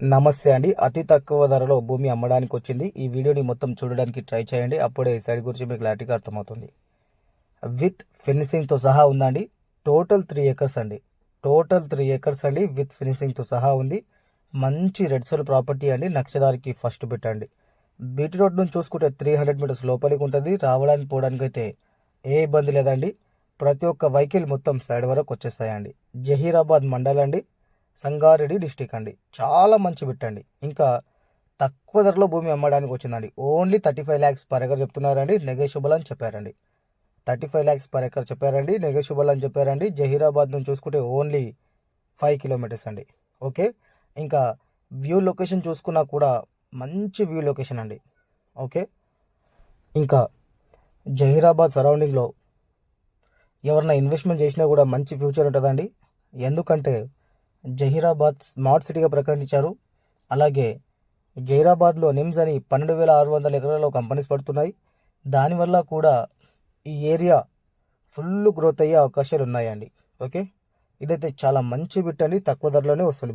నమస్తే అండి. అతి తక్కువ ధరలో భూమి అమ్మడానికి వచ్చింది ఈ వీడియోని మొత్తం చూడడానికి ట్రై చేయండి. అప్పుడే సరి సైడ్ గురించి మీకు క్లారిటీగా అర్థమవుతుంది. విత్ ఫినిషింగ్తో సహా ఉందండి. టోటల్ త్రీ ఏకర్స్ అండి. టోటల్ త్రీ ఏకర్స్ అండి. విత్ ఫినిషింగ్తో సహా ఉంది. మంచి రెడ్ సెల్ ప్రాపర్టీ అండి. నక్షదారికి ఫస్ట్ పెట్టండి బీటీ రోడ్ నుంచి చూసుకుంటే త్రీ హండ్రెడ్ మీటర్స్ లోపలికి ఉంటుంది. రావడానికి పోవడానికి అయితే ఏ ఇబ్బంది లేదండి. ప్రతి ఒక్క వెహికల్ మొత్తం సైడ్ వరకు వచ్చేస్తాయండి. జహీరాబాద్ మండల్ అండి సంగారెడ్డి డిస్టిక్ అండి. చాలా మంచి బిట్టండి ఇంకా తక్కువ ధరలో భూమి అమ్మడానికి వచ్చిందండి. Only thirty five lakhs per acre చెప్తున్నారండి. నెగోషియబుల్ అని చెప్పారండి. Thirty five lakhs per acre చెప్పారండి. నెగోషియబుల్ అని చెప్పారండి. జహీరాబాద్ నుంచి చూసుకుంటే ఓన్లీ ఫైవ్ కిలోమీటర్స్ అండి. ఓకే? ఇంకా వ్యూ లొకేషన్ చూసుకున్నా కూడా మంచి వ్యూ లొకేషన్ అండి. ఓకే? ఇంకా జహీరాబాద్ సరౌండింగ్లో ఎవరైనా ఇన్వెస్ట్మెంట్ చేసినా కూడా మంచి ఫ్యూచర్ ఉంటుందండి. ఎందుకంటే జహీరాబాద్ స్మార్ట్ సిటీగా ప్రకటించారు. అలాగే జహీరాబాద్లో నిమ్స్ అని పన్నెండు వేల ఆరు వందల ఎకరాల్లో కంపెనీస్ పడుతున్నాయి. దానివల్ల కూడా ఈ ఏరియా ఫుల్ గ్రోత్ అయ్యే అవకాశాలు ఉన్నాయండి. ఓకే? ఇదైతే చాలా మంచి బిట్ అండి. తక్కువ ధరలోనే వస్తుంది.